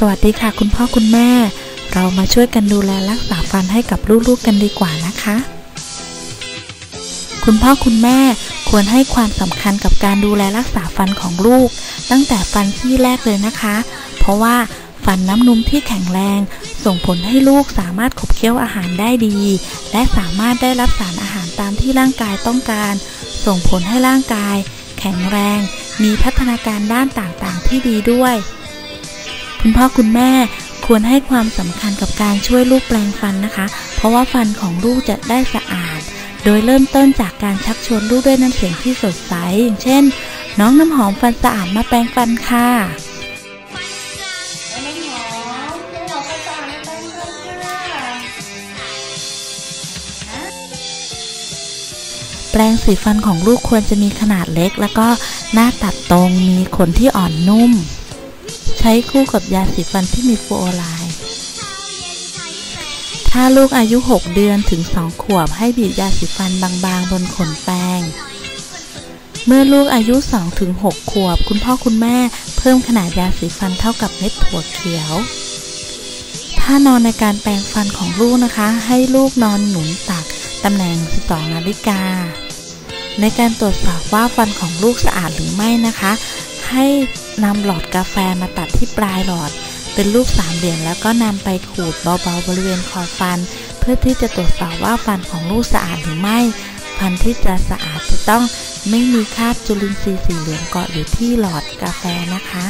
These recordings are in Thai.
สวัสดีค่ะคุณพ่อคุณแม่ เรามาช่วยกันดูแลรักษาฟันให้กับลูกๆกันดีกว่านะคะ คุณพ่อคุณแม่ควรให้ความสำคัญกับการดูแลรักษาฟันของลูก ตั้งแต่ฟันซี่แรกเลยนะคะ เพราะว่าฟันน้ำนุ่มที่แข็งแรง ส่งผลให้ลูกสามารถขบเคี้ยวอาหารได้ดี และสามารถได้รับสารอาหารตามที่ร่างกายต้องการ ส่งผลให้ร่างกาย แข็งแรง มีพัฒนาการด้านต่างๆที่ดีด้วย คุณพ่อคุณแม่ควรให้ความสำคัญกับการช่วยลูกแปลงฟันนะคะ เพราะว่าฟันของลูกจะได้สะอาด โดยเริ่มต้นจากการชักชวนลูกด้วยน้ำเสียงที่สดใส อย่างเช่น น้องน้ำหอมฟันสะอาดมาแปรงฟันค่ะน้ำหอมน้ำหอมกระต่ายแป้งกันค่ะแปรงสีฟันของลูกควรจะมีขนาดเล็ก แล้วก็หน้าตัดตรงมีขนที่อ่อนนุ่ม ใช้คู่กับยาสีฟันที่มีฟลูออไรด์ถ้าลูกอายุ 6 เดือนถึง 2 ขวบให้บีบยาสีฟันบางๆ บนขนแปรงเมื่อลูกอายุ2ถึง6ขวบ คุณพ่อคุณแม่เพิ่มขนาดยาสีฟันเท่ากับเม็ดถั่วเขียว ถ้านอนในการแปรงฟันของลูกนะคะ ให้ลูกนอนหนุนตักตำแหน่ง 12 นาฬิกา ในการตรวจสอบว่าฟันของลูกสะอาดหรือไม่นะคะ ให้นำหลอดกาแฟมาตัดที่ปลายหลอด เป็นรูปสามเหลี่ยมแล้วก็นำไปขูดเบาๆบริเวณคอฟัน เพื่อที่จะตรวจสอบว่าฟันของลูกสะอาดหรือไม่ ฟันที่จะสะอาดจะต้องไม่มีคราบจุลินทรีย์สีเหลืองเกาะอยู่ที่หลอดกาแฟนะคะ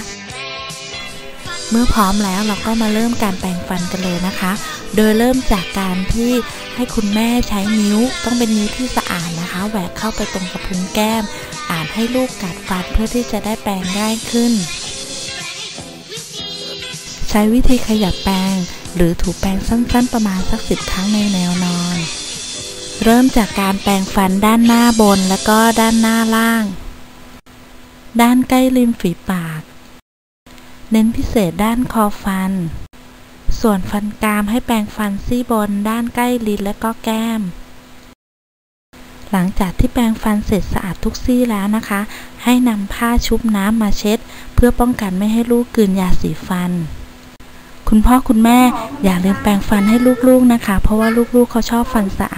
เมื่อพร้อมแล้วเราก็มาเริ่มการแปรงฟันกันเลยนะคะ โดยเริ่มจากการที่ให้คุณแม่ใช้นิ้วต้องเป็นนิ้วที่สะอาดนะคะแหวกเข้าไปตรงกระพุ้งแก้ม อ่านให้ลูกกัดฟันเพื่อที่จะได้แปรงง่ายขึ้น ใช้วิธีขยับแปรงหรือถูแปรงสั้นๆประมาณสักสิบครั้งในแนวนอน เริ่มจากการแปรงฟันด้านหน้าบนแล้วก็ด้านหน้าล่าง ด้านใกล้ริมฝีปาก เน้นพิเศษด้านคอฟัน ส่วนฟันกรามให้แปรงฟันซี่บน ด้านใกล้ลิ้นและก็แก้ม หลังจากที่แปรงฟันเสร็จสะอาดทุกซี่แล้วนะคะ ให้นำผ้าชุบน้ำมาเช็ด เพื่อป้องกันไม่ให้ลูกกลืนยาสีฟัน คุณพ่อคุณแม่อย่าลืมแปรงฟันให้ลูกๆนะคะ เพราะว่าลูกๆเขาชอบฟันสะอา